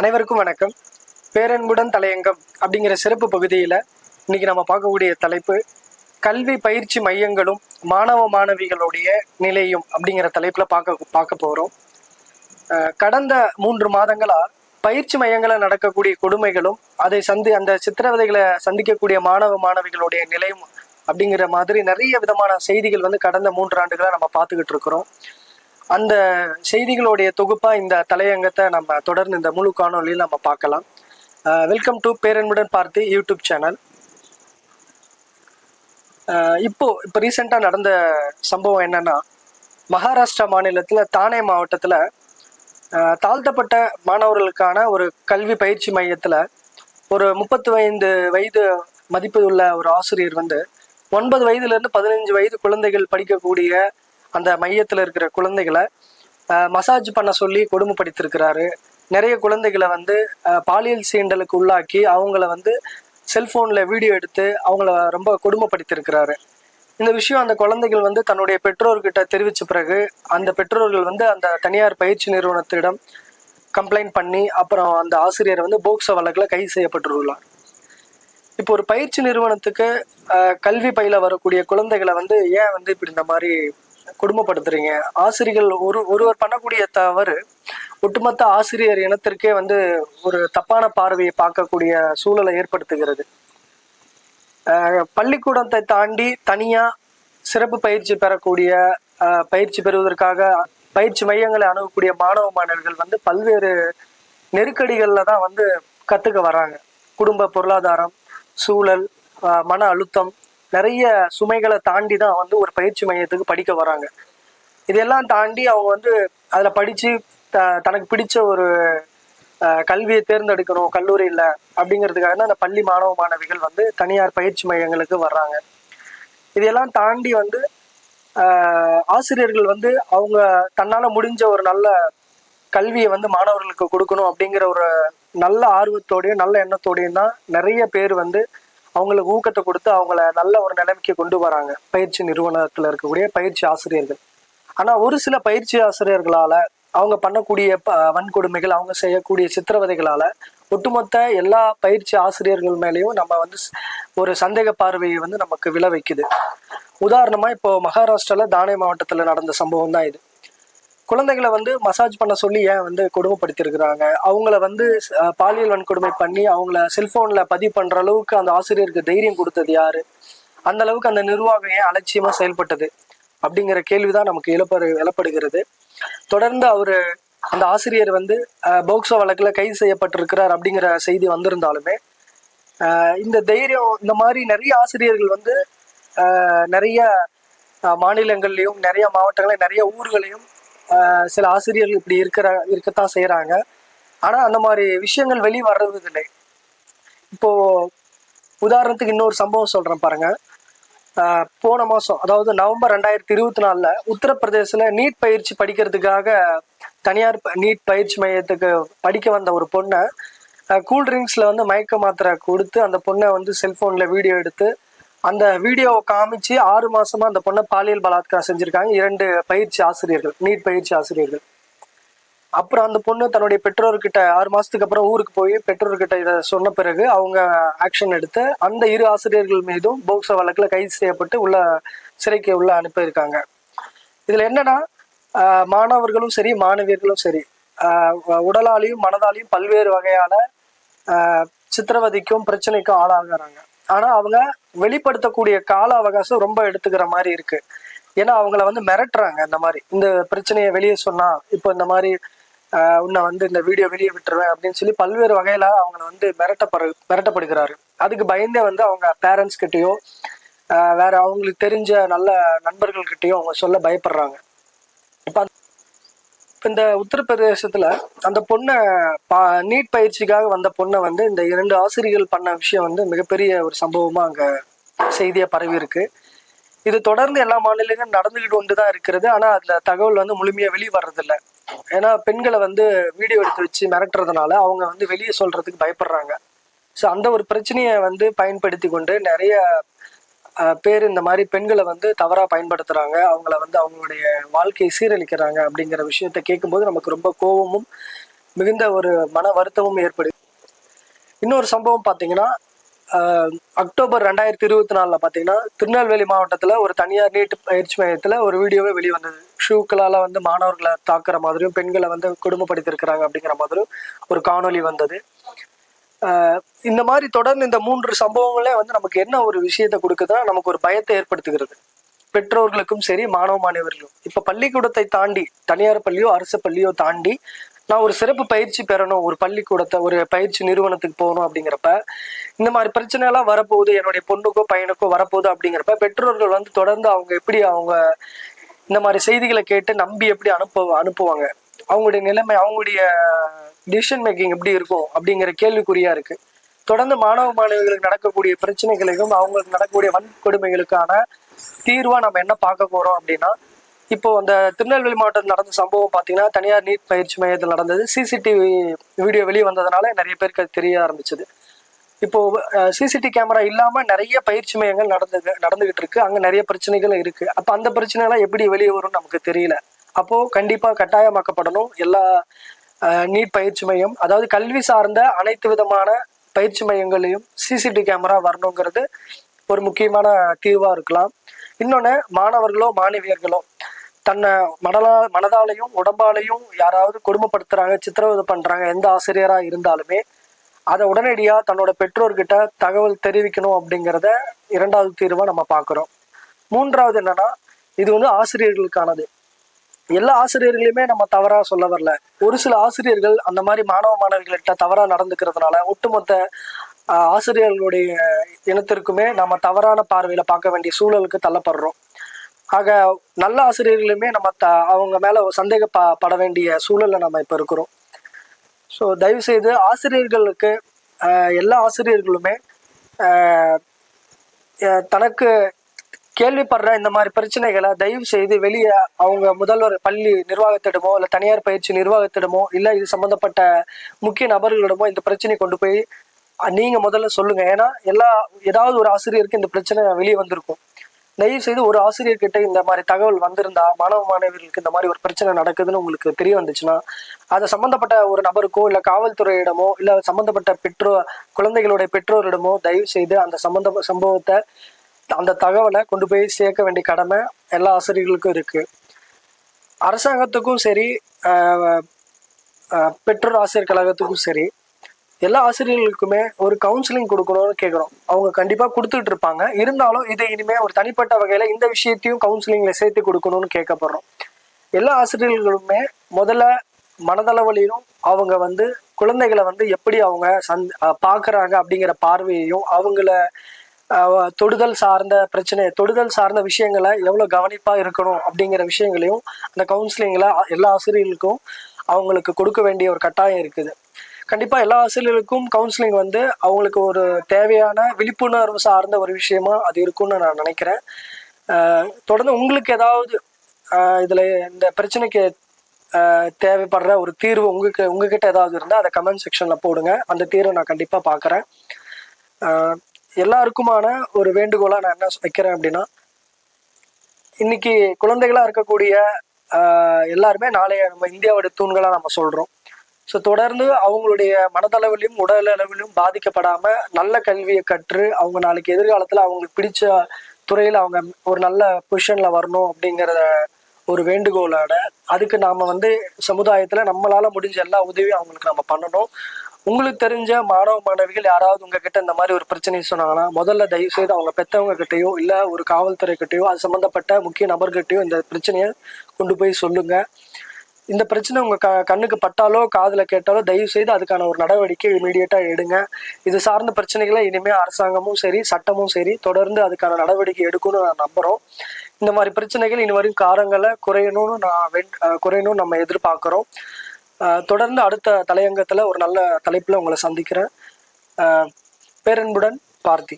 அனைவருக்கும் வணக்கம். பேரன்புடன் தலையங்கம் அப்படிங்கிற சிறப்பு பகுதியில் இன்னைக்கு நம்ம பார்க்கக்கூடிய தலைப்பு கல்வி பயிற்சி மையங்களும் மாணவ மாணவிகளுடைய நிலையும் அப்படிங்கிற தலைப்பில் பார்க்க பார்க்க போகிறோம் கடந்த மூன்று மாதங்களாக பயிற்சி மையங்களில் நடக்கக்கூடிய கொடுமைகளும் அதை சந்தி அந்த சித்திரவதைகளை சந்திக்கக்கூடிய மாணவ மாணவிகளுடைய நிலையும் அப்படிங்கிற மாதிரி நிறைய விதமான செய்திகள் வந்து கடந்த மூன்று ஆண்டுகளாக நம்ம பார்த்துக்கிட்டு இருக்கிறோம். அந்த செய்திகளுடைய தொகுப்பா இந்த தலையங்கத்தை நம்ம தொடர்ந்து இந்த முழு காணொலியில் நம்ம பார்க்கலாம். வெல்கம் டு பேரன்புடன் பார்த்து யூடியூப் சேனல். இப்போ இப்போ ரீசெண்டாக நடந்த சம்பவம் என்னன்னா மகாராஷ்டிரா மாநிலத்தில் தானே மாவட்டத்தில் தாழ்த்தப்பட்ட மாணவர்களுக்கான ஒரு கல்வி பயிற்சி மையத்தில் ஒரு முப்பத்து ஐந்து வயது மதிப்பு உள்ள ஒரு ஆசிரியர் வந்து ஒன்பது வயதுலேருந்து பதினஞ்சு வயது குழந்தைகள் படிக்கக்கூடிய அந்த மையத்தில் இருக்கிற குழந்தைகளை மசாஜ் பண்ண சொல்லி கொடுமைப்படுத்திருக்கிறாரு. நிறைய குழந்தைகளை வந்து பாலியல் சீண்டலுக்கு உள்ளாக்கி அவங்கள வந்து செல்ஃபோனில் வீடியோ எடுத்து அவங்கள ரொம்ப கொடுமைப்படுத்தியிருக்கிறாரு இந்த விஷயம் அந்த குழந்தைகள் வந்து தன்னுடைய பெற்றோர்கிட்ட தெரிவித்த பிறகு அந்த பெற்றோர்கள் வந்து அந்த தனியார் பயிற்சி நிறுவனத்திடம் கம்ப்ளைண்ட் பண்ணி அப்புறம் அந்த ஆசிரியர் வந்து போக்சோ வழக்கில் கைது செய்யப்பட்டுள்ளார். இப்போ ஒரு பயிற்சி நிறுவனத்துக்கு கல்வி பயில வரக்கூடிய குழந்தைகளை வந்து ஏன் வந்து இப்படி இந்த மாதிரி குடும்பப்படுத்துறீங்க. ஆசிரியர்கள் ஒரு ஒருவர் பண்ணக்கூடிய தவறு ஒட்டுமொத்த ஆசிரியர் இனத்திற்கே வந்து ஒரு தப்பான பார்வையை பார்க்கக்கூடிய சூழலை ஏற்படுத்துகிறது. பள்ளிக்கூடத்தை தாண்டி தனியா சிறப்பு பயிற்சி பெறக்கூடிய பயிற்சி பெறுவதற்காக பயிற்சி மையங்களை அணுகக்கூடிய மாணவ மாணவர்கள் வந்து பல்வேறு நெருக்கடிகளில் தான் வந்து கற்றுக்க வராங்க குடும்ப பொருளாதாரம் சூழல் மன அழுத்தம் நிறைய சுமைகளை தாண்டி தான் வந்து ஒரு பயிற்சி மையத்துக்கு படிக்க வராங்க. இதெல்லாம் தாண்டி அவங்க வந்து அதில் படித்து த தனக்கு பிடிச்ச ஒரு கல்வியை தேர்ந்தெடுக்கணும் கல்லூரியில் அப்படிங்கிறதுக்காக தான் அந்த பள்ளி மாணவ மாணவிகள் வந்து தனியார் பயிற்சி மையங்களுக்கு வர்றாங்க. இதையெல்லாம் தாண்டி வந்து ஆசிரியர்கள் வந்து அவங்க தன்னால் முடிஞ்ச ஒரு நல்ல கல்வியை வந்து மாணவர்களுக்கு கொடுக்கணும் அப்படிங்கிற ஒரு நல்ல ஆர்வத்தோடையும் நல்ல எண்ணத்தோடையும் தான் நிறைய பேர் வந்து அவங்களுக்கு ஊக்கத்தை கொடுத்து அவங்கள நல்ல ஒரு நிலைமைக்கு கொண்டு வராங்க. பயிற்சி நிறுவனத்தில் இருக்கக்கூடிய பயிற்சி ஆசிரியர்கள். ஆனால் ஒரு சில பயிற்சி ஆசிரியர்களால் அவங்க பண்ணக்கூடிய ப வன்கொடுமைகள் அவங்க செய்யக்கூடிய சித்திரவதைகளால் ஒட்டுமொத்த எல்லா பயிற்சி ஆசிரியர்கள் மேலேயும் நம்ம வந்து ஒரு சந்தேக பார்வையை வந்து நமக்கு விளைவிக்குது வைக்குது. உதாரணமாக இப்போ மகாராஷ்டிராவில் தானே மாவட்டத்தில் நடந்த சம்பவம் தான் இது. குழந்தைகளை வந்து மசாஜ் பண்ண சொல்லி ஏன் வந்து கொடுமைப்படுத்திருக்கிறாங்க அவங்கள வந்து பாலியல் வன்கொடுமை பண்ணி அவங்கள செல்போன்ல பதிவு பண்ற அளவுக்கு அந்த ஆசிரியருக்கு தைரியம் கொடுத்தது யாரு? அந்த அளவுக்கு அந்த நிர்வாகம் ஏன் அலட்சியமா செயல்பட்டது? அப்படிங்கிற கேள்விதான் நமக்கு இழப்படு எழப்படுகிறது தொடர்ந்து அவரு அந்த ஆசிரியர் வந்து அஹ், போக்சோ கைது செய்யப்பட்டிருக்கிறார் அப்படிங்கிற செய்தி வந்திருந்தாலுமே இந்த தைரியம் இந்த மாதிரி நிறைய ஆசிரியர்கள் வந்து நிறைய மாநிலங்கள்லையும் நிறைய மாவட்டங்களையும் நிறைய ஊர்களையும் சில ஆசிரியர்கள் இப்படி இருக்கிற இருக்கத்தான் செய்கிறாங்க ஆனால் அந்த மாதிரி விஷயங்கள் வெளியே வர்றதில்லை இப்போ உதாரணத்துக்கு இன்னொரு சம்பவம் சொல்கிறேன் பாருங்க. போன மாதம் அதாவது நவம்பர் ரெண்டாயிரத்தி இருபத்தி நாலில் உத்தரப்பிரதேசில் நீட் பயிற்சி படிக்கிறதுக்காக தனியார் ப- நீட் பயிற்சி மையத்துக்கு படிக்க வந்த ஒரு பொண்ணை கூல்ட்ரிங்க்ஸில் வந்து மயக்க மாத்திரை கொடுத்து அந்த பொண்ணை வந்து செல்ஃபோனில் வீடியோ எடுத்து அந்த வீடியோவை காமிச்சு ஆறு மாசமா அந்த பொண்ணை பாலியல் பலாத்காரம் செஞ்சிருக்காங்க. இரண்டு பயிற்சி ஆசிரியர்கள் நீட் பயிற்சி ஆசிரியர்கள். அப்புறம் அந்த பொண்ணு தன்னுடைய பெற்றோர்கிட்ட ஆறு மாசத்துக்கு அப்புறம் ஊருக்கு போய் பெற்றோர்கிட்ட இதை சொன்ன பிறகு அவங்க ஆக்ஷன் எடுத்து அந்த இரு ஆசிரியர்கள் மீதும் போக்சோ வழக்கில் கைது செய்யப்பட்டு உள்ள சிறைக்கு உள்ள அனுப்பியிருக்காங்க. இதுல என்னன்னா மாணவர்களும் சரி மாணவியர்களும் சரி உடலாலையும் மனதாலையும் பல்வேறு வகையான சித்திரவதைக்கும் பிரச்சனைக்கும் ஆளாகிறாங்க. ஆனா அவங்க வெளிப்படுத்தக்கூடிய கால அவகாசம் ரொம்ப எடுத்துக்கிற மாதிரி இருக்கு. ஏன்னா அவங்கள வந்து மிரட்டுறாங்க இந்த மாதிரி. இந்த பிரச்சனையை வெளியே சொன்னா இப்போ இந்த மாதிரி உன்னை வந்து இந்த வீடியோ வெளியே விட்டுருவேன் அப்படின்னு சொல்லி பல்வேறு வகையில அவங்கள வந்து மிரட்டப்படு மிரட்டப்படுகிறாரு. அதுக்கு பயந்தே வந்து அவங்க பேரண்ட்ஸ் கிட்டயோ வேற அவங்களுக்கு தெரிஞ்ச நல்ல நண்பர்கள் கிட்டயோ அவங்க சொல்ல பயப்படுறாங்க. இப்போ இந்த உத்தரப்பிரதேசத்துல அந்த பொண்ணை பா நீட் பயிற்சிக்காக வந்த பொண்ணை வந்து இந்த இரண்டு ஆசிரியர்கள் பண்ண விஷயம் வந்து மிகப்பெரிய ஒரு சம்பவமா அங்க செய்தியா பரவி இருக்கு. இது தொடர்ந்து எல்லா மாநிலங்களும் நடந்துகிட்டு கொண்டு தான் இருக்கிறது. ஆனா அதுல தகவல் வந்து முழுமையா வெளியே வர்றதில்ல. ஏன்னா பெண்களை வந்து வீடியோ எடுத்து வச்சு மிரட்டுறதுனால அவங்க வந்து வெளியே சொல்றதுக்கு பயப்படுறாங்க. ஸோ அந்த ஒரு பிரச்சனையை வந்து பயன்படுத்தி கொண்டு நிறைய பேர் இந்த மாதிரி பெண்களை வந்து தவறாக பயன்படுத்துகிறாங்க அவங்கள வந்து அவங்களுடைய வாழ்க்கையை சீரழிக்கிறாங்க அப்படிங்கிற விஷயத்த கேட்கும்போது நமக்கு ரொம்ப கோபமும் மிகுந்த ஒரு மன வருத்தமும் ஏற்படுது. இன்னொரு சம்பவம் பார்த்தீங்கன்னா அக்டோபர் ரெண்டாயிரத்தி இருபத்தி நாலில் பார்த்தீங்கன்னா திருநெல்வேலி மாவட்டத்தில் ஒரு தனியார் நீட் பயிற்சி மையத்தில் ஒரு வீடியோவே வெளிவந்தது ஷூக்களால் வந்து மாணவர்களை தாக்குற மாதிரியும் பெண்களை வந்து கொடுமைப்படுத்தியிருக்கிறாங்க அப்படிங்கிற மாதிரியும் ஒரு காணொளி வந்தது. இந்த மாதிரி தொடர்ந்து இந்த மூன்று சம்பவங்களே வந்து நமக்கு என்ன ஒரு விஷயத்தை கொடுக்குதுன்னா நமக்கு ஒரு பயத்தை ஏற்படுத்துகிறது. பெற்றோர்களுக்கும் சரி மாணவ மாணவர்களும் இப்ப பள்ளிக்கூடத்தை தாண்டி தனியார் பள்ளியோ அரசு பள்ளியோ தாண்டி நான் ஒரு சிறப்பு பயிற்சி பெறணும் ஒரு பள்ளிக்கூடத்தை ஒரு பயிற்சி நிறுவனத்துக்கு போகணும் அப்படிங்கிறப்ப இந்த மாதிரி பிரச்சனை எல்லாம் வரப்போகுது என்னுடைய பொண்ணுக்கோ பையனுக்கோ வரப்போகுது அப்படிங்கிறப்ப பெற்றோர்கள் வந்து தொடர்ந்து அவங்க எப்படி அவங்க இந்த மாதிரி செய்திகளை கேட்டு நம்பி எப்படி அனுப்ப அனுப்புவாங்க. அவங்களுடைய நிலைமை அவங்களுடைய டிசிஷன் மேக்கிங் எப்படி இருக்கும் அப்படிங்கிற கேள்விக்குறியா இருக்கு. தொடர்ந்து மாணவ மாணவிகளுக்கு நடக்கக்கூடிய பிரச்சனைகளுக்கும் அவங்களுக்கு நடக்கக்கூடிய வன்கொடுமைகளுக்கான தீர்வா நம்ம என்ன பார்க்க போறோம் அப்படின்னா இப்போ அந்த திருநெல்வேலி மாவட்டத்தில் நடந்த சம்பவம் பார்த்தீங்கன்னா தனியார் நீட் பயிற்சி மையத்தில் நடந்தது. சிசிடிவி வீடியோ வெளியே வந்ததுனால நிறைய பேருக்கு அது தெரிய ஆரம்பிச்சது. இப்போ சிசிடி கேமரா இல்லாம நிறைய பயிற்சி மையங்கள் நடந்து நடந்துகிட்டு இருக்கு. அங்க நிறைய பிரச்சனைகள் இருக்கு. அப்ப அந்த பிரச்சனை எல்லாம் எப்படி வெளியே வரும்னு நமக்கு தெரியல. அப்போ கண்டிப்பா கட்டாயமாக்கப்படணும். எல்லா நீட் பயிற்சி மையம் அதாவது கல்வி சார்ந்த அனைத்து விதமான பயிற்சி மையங்களையும் சிசிடி கேமரா வரணுங்கிறது ஒரு முக்கியமான தீர்வா இருக்கலாம். இன்னொன்று மாணவர்களோ மாணவியர்களோ தன்னை மனதா மனதாலையும் உடம்பாலையும் யாராவது கொடுமைப்படுத்துறாங்க சித்திரவதை பண்றாங்க எந்த ஆசிரியரா இருந்தாலுமே அதை உடனடியா தன்னோட பெற்றோர்கிட்ட தகவல் தெரிவிக்கணும் அப்படிங்கிறத இரண்டாவது தீர்வா நம்ம பார்க்குறோம். மூன்றாவது என்னன்னா இது வந்து ஆசிரியர்களுக்கானது. எல்லா ஆசிரியர்களையுமே நம்ம தவறா சொல்ல வரல. ஒரு சில ஆசிரியர்கள் அந்த மாதிரி மாணவ மாணவிகள்கிட்ட தவறா நடந்துக்கிறதுனால ஒட்டுமொத்த ஆசிரியர்களுடைய இனத்திற்குமே நம்ம தவறான பார்வையில பார்க்க வேண்டிய சூழலுக்கு தள்ளப்படுறோம். ஆக நல்ல ஆசிரியர்களுமே நம்ம த அவங்க மேல சந்தேகப்பட பட வேண்டிய சூழல்ல நம்ம இப்ப இருக்கிறோம். ஸோ தயவு செய்து ஆசிரியர்களுக்கு எல்லா ஆசிரியர்களுமே தனக்கு கேள்விப்படுற இந்த மாதிரி பிரச்சனைகளை தயவு செய்து வெளியே அவங்க முதல்வர் பள்ளி நிர்வாகத்திடமோ இல்லை தனியார் பயிற்சி நிர்வாகத்திடமோ இல்லை இது சம்பந்தப்பட்ட முக்கிய நபர்களிடமோ இந்த பிரச்சனை கொண்டு போய் நீங்கள் நீங்க முதல்ல சொல்லுங்க. ஏன்னா எல்லா ஏதாவது ஒரு ஆசிரியருக்கு இந்த பிரச்சனை வெளியே வந்திருக்கும். தயவு செய்து ஒரு ஆசிரியர்கிட்ட இந்த மாதிரி தகவல் வந்திருந்தா மாணவ மாணவிகளுக்கு இந்த மாதிரி ஒரு பிரச்சனை நடக்குதுன்னு உங்களுக்கு தெரிய வந்துச்சுன்னா அது சம்பந்தப்பட்ட ஒரு நபருக்கோ இல்லை காவல்துறையிடமோ இல்லை சம்பந்தப்பட்ட பெற்றோர் குழந்தைகளுடைய பெற்றோரிடமோ தயவு செய்து அந்த சம்பந்த சம்பவத்தை அந்த தகவலை கொண்டு போய் சேர்க்க வேண்டிய கடமை எல்லா ஆசிரியர்களுக்கும் இருக்கு. அரசாங்கத்துக்கும் சரி பெற்றோர் ஆசிரியர் கழகத்துக்கும் சரி எல்லா ஆசிரியர்களுக்குமே ஒரு கவுன்சிலிங் கொடுக்கணும்னு கேட்குறோம் அவங்க கண்டிப்பாக கொடுத்துட்டு இருப்பாங்க. இருந்தாலும் இதை இனிமே ஒரு தனிப்பட்ட வகையில் இந்த விஷயத்தையும் கவுன்சிலிங்கில் சேர்த்து கொடுக்கணும்னு கேட்கப்படுறோம் எல்லா ஆசிரியர்களுமே முதல்ல மனதளவிலையும் அவங்க வந்து குழந்தைகளை வந்து எப்படி அவங்க சந் பார்க்குறாங்க அப்படிங்கிற பார்வையையும் அவங்கள தொடுதல் சார்ந்த பிரச்சனை தொடுதல் சார்ந்த விஷயங்களை எவ்வளோ கவனிப்பாக இருக்கணும் அப்படிங்கிற விஷயங்களையும் அந்த கவுன்சிலிங்கில் எல்லா ஆசிரியர்களுக்கும் அவங்களுக்கு கொடுக்க வேண்டிய ஒரு கட்டாயம் இருக்குது. கண்டிப்பாக எல்லா ஆசிரியர்களுக்கும் கவுன்சிலிங் வந்து அவங்களுக்கு ஒரு தேவையான விழிப்புணர்வு சார்ந்த ஒரு விஷயமா அது இருக்கும்னு நான் நினைக்கிறேன். தொடர்ந்து உங்களுக்கு ஏதாவது இதில் இந்த பிரச்சனைக்கு தேவைப்படுற ஒரு தீர்வு உங்களுக்கு உங்ககிட்ட ஏதாவது இருந்தால் அதை கமெண்ட் செக்ஷனில் போடுங்க. அந்த தீர்வை நான் கண்டிப்பாக பார்க்குறேன். எல்லாருக்குமான ஒரு வேண்டுகோளாக நான் என்ன வைக்கிறேன் அப்படின்னா இன்னைக்கு குழந்தைகளாக இருக்கக்கூடிய எல்லாருமே நாளைய நம்ம இந்தியாவோட தூண்களாக நம்ம சொல்கிறோம் ஸோ தொடர்ந்து அவங்களுடைய மனதளவிலும் உடல் அளவிலும் பாதிக்கப்படாமல் நல்ல கல்வியை கற்று அவங்க நாளைக்கு எதிர்காலத்தில் அவங்களுக்கு பிடிச்ச துறையில் அவங்க ஒரு நல்ல பொசிஷனில் வரணும் அப்படிங்கிறத ஒரு வேண்டுகோளோட அதுக்கு நாம் வந்து சமுதாயத்தில் நம்மளால் முடிஞ்ச எல்லா உதவியும் அவங்களுக்கு நம்ம பண்ணணும். உங்களுக்கு தெரிஞ்ச மாணவ மாணவிகள் யாராவது உங்ககிட்ட இந்த மாதிரி ஒரு பிரச்சனை சொன்னாங்கன்னா முதல்ல தயவு செய்து அவங்க பெற்றவங்க கிட்டேயோ இல்லை ஒரு காவல்துறை கிட்டயோ அது சம்மந்தப்பட்ட முக்கிய நபர்கிட்டயோ இந்த பிரச்சனையை கொண்டு போய் சொல்லுங்க. இந்த பிரச்சனை உங்க க கண்ணுக்கு பட்டாலோ காதில் கேட்டாலோ தயவு செய்து அதுக்கான ஒரு நடவடிக்கை இமீடியட்டா எடுங்க. இது சார்ந்த பிரச்சனைகளை இனிமே அரசாங்கமும் சரி சட்டமும் சரி தொடர்ந்து அதுக்கான நடவடிக்கை எடுக்கும்னு நான் நம்புறோம். இந்த மாதிரி பிரச்சனைகள் இனி வரும் காரங்களை குறையணும்னு நான் குறையணும்னு நம்ம எதிர்பார்க்குறோம். தொடர்ந்து அடுத்த தலையங்கத்தில் ஒரு நல்ல தலைப்பில் உங்களை சந்திக்கிறேன். பேரன்புடன் பார்த்தி.